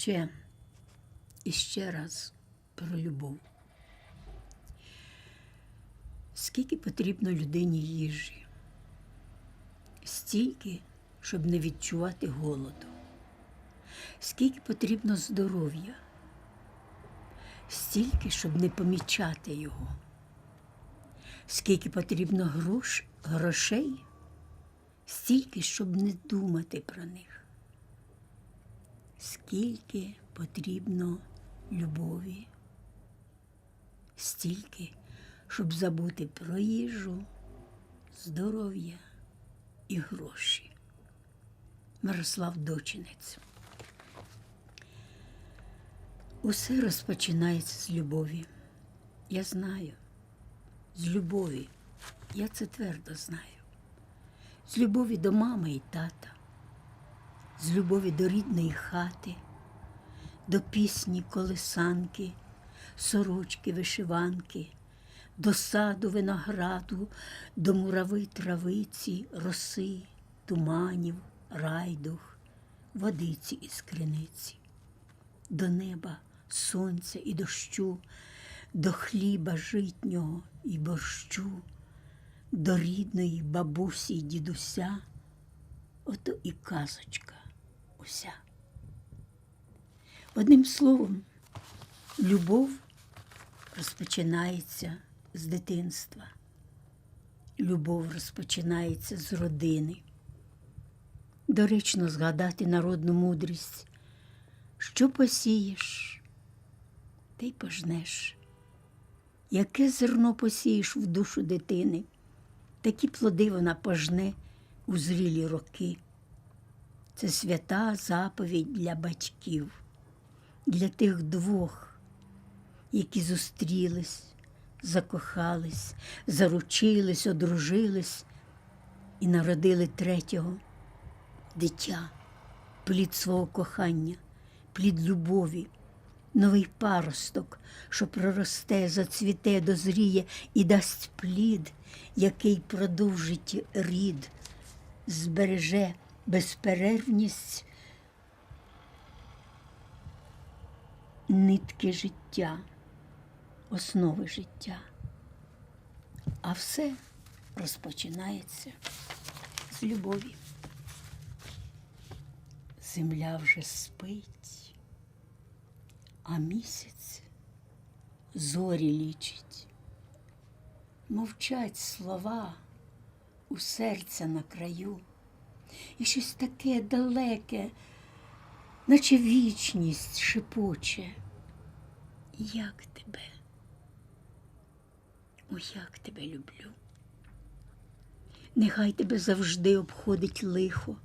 ще і ще раз про любов. Скільки потрібно людині їжі? Стільки, щоб не відчувати голоду. Скільки потрібно здоров'я? Стільки, щоб не помічати його. Скільки потрібно грош, грошей? Стільки, щоб не думати про них. Скільки потрібно любові? Стільки, щоб забути про їжу, здоров'я і гроші. Мирослав Дочинець. Усе розпочинається з любові. Я знаю. З любові. Я це твердо знаю. З любові до мами і тата, з любові до рідної хати, до пісні колесанки, сорочки вишиванки, до саду винограду, до мурави травиці, роси, туманів, райдух, водиці із криниці, до неба, сонця і дощу, до хліба житнього і борщу, до рідної бабусі й дідуся, ото і казочка уся. Одним словом, любов розпочинається з дитинства. Любов розпочинається з родини. Доречно згадати народну мудрість, що посієш, ти й пожнеш. Яке зерно посієш в душу дитини, такі плоди вона пожне у зрілі роки. Це свята заповідь для батьків, для тих двох, які зустрілись, закохались, заручились, одружились і народили третього дитя, плід свого кохання, плід любові, новий паросток, що проросте, зацвіте, дозріє і дасть плід, який продовжить рід, збереже безперервність нитки життя, основи життя. А все розпочинається з любові. Земля вже спить, а місяць зорі лічить. Мовчать слова у серця на краю, і щось таке далеке, наче вічність шепоче. Як тебе? О, як тебе люблю. Нехай тебе завжди обходить лихо,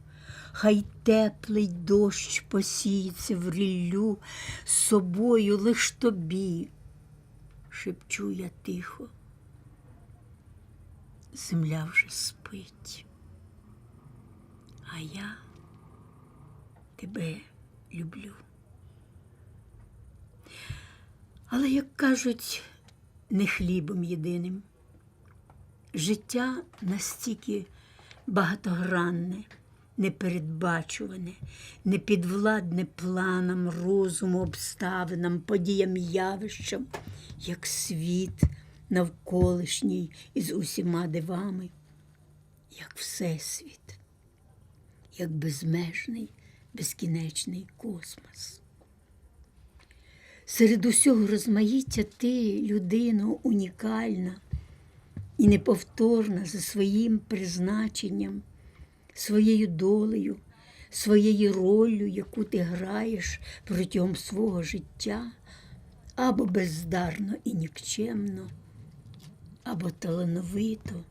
хай теплий дощ посіється в ріллю з собою лиш тобі, шепчу я тихо. Земля вже спить, а я тебе люблю. Але, як кажуть, не хлібом єдиним. Життя настільки багатогранне, непередбачуване, непідвладне планам, розуму, обставинам, подіям, явищам, як світ навколишній із усіма дивами, як Всесвіт, як безмежний, безкінечний космос. Серед усього розмаїття ти, людино, унікальна і неповторна за своїм призначенням, своєю долею, своєю роллю, яку ти граєш протягом свого життя, або бездарно і нікчемно, або талановито,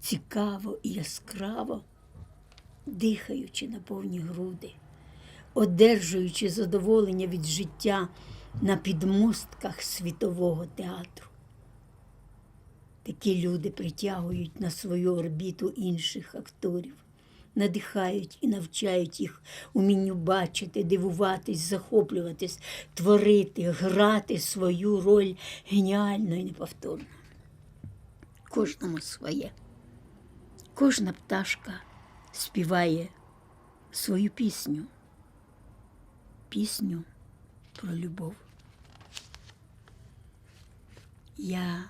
цікаво і яскраво, дихаючи на повні груди, одержуючи задоволення від життя на підмостках світового театру. Такі люди притягують на свою орбіту інших акторів, надихають і навчають їх умінню бачити, дивуватись, захоплюватись, творити, грати свою роль геніально і неповторно. Кожному своє. Кожна пташка співає свою пісню, пісню про любов. Я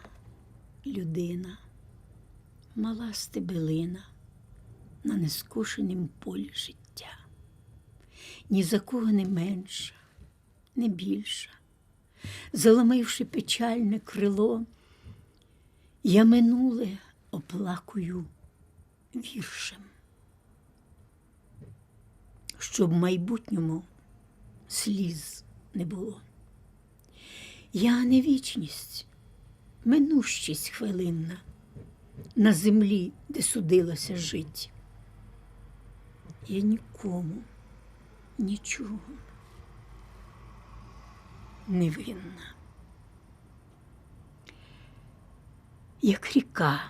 людина, мала стебелина на нескошенім полі життя. Ні за кого не менша, не більша. Заломивши печальне крило, я минуле оплакую віршем, щоб в майбутньому сліз не було. Я не вічність, минущість хвилинна на землі, де судилося жить. Я нікому нічого не винна. Як ріка,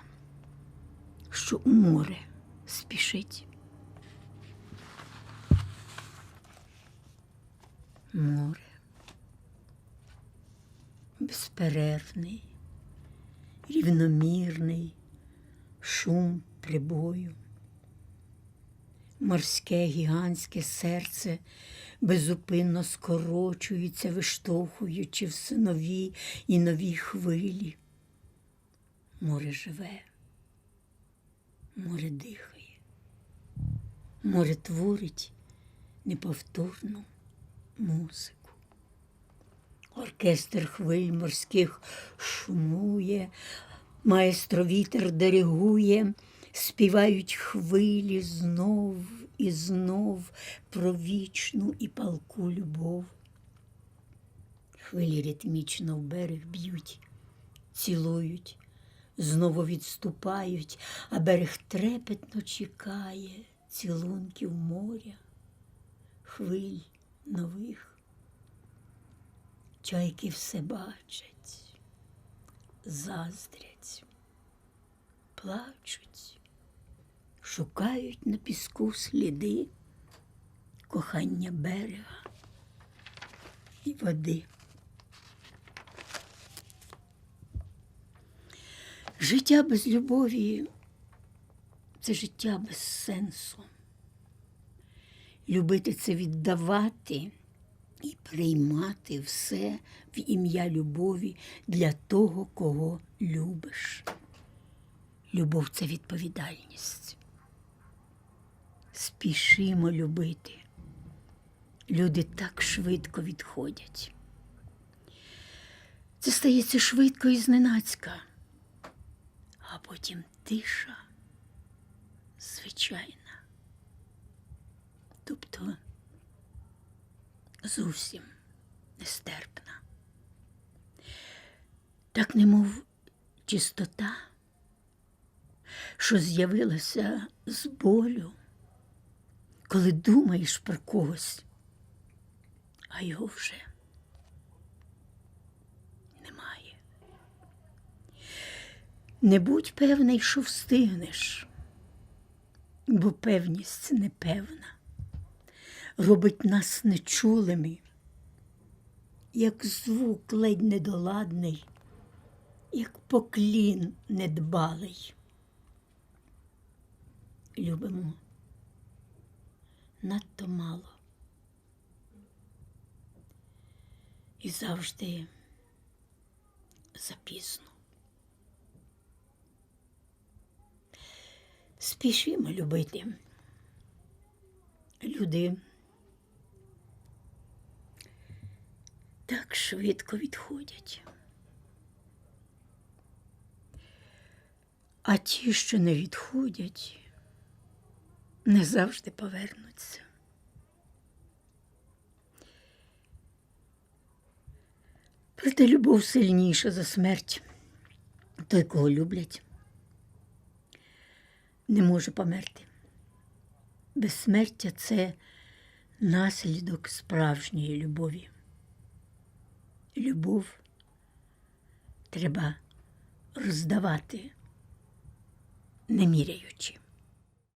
що у море спішить. Море безперервний, рівномірний шум прибою. Морське гігантське серце безупинно скорочується, виштовхуючи все нові і нові хвилі. Море живе, море дихає, море творить неповторну музику. Оркестр хвиль морських шумує, маестро вітер диригує, співають хвилі знов і знов про вічну і палку любов. Хвилі ритмічно в берег б'ють, цілують, знову відступають, а берег трепетно чекає цілунків моря, хвиль нових. Чайки все бачать, заздрять, плачуть, шукають на піску сліди кохання берега і води. Життя без любові це життя без сенсу. Любити це віддавати і приймати все в ім'я любові для того, кого любиш. Любов це відповідальність. Спішимо любити. Люди так швидко відходять. Це стається швидко і зненацька, а потім тиша звичайна. Тобто зовсім нестерпна. Так немов чистота, що з'явилася з болю, коли думаєш про когось, а його вже немає. Не будь певний, що встигнеш, бо певність непевна робить нас нечулими, як звук ледь недоладний, як поклін недбалий. Любимо надто мало. І завжди запізно. Спішимо любити. Люди так швидко відходять. А ті, що не відходять, не завжди повернуться. Проте любов сильніша за смерть. Той, кого люблять, не може померти. Безсмертя це наслідок справжньої любові. Любов треба роздавати, не міряючи.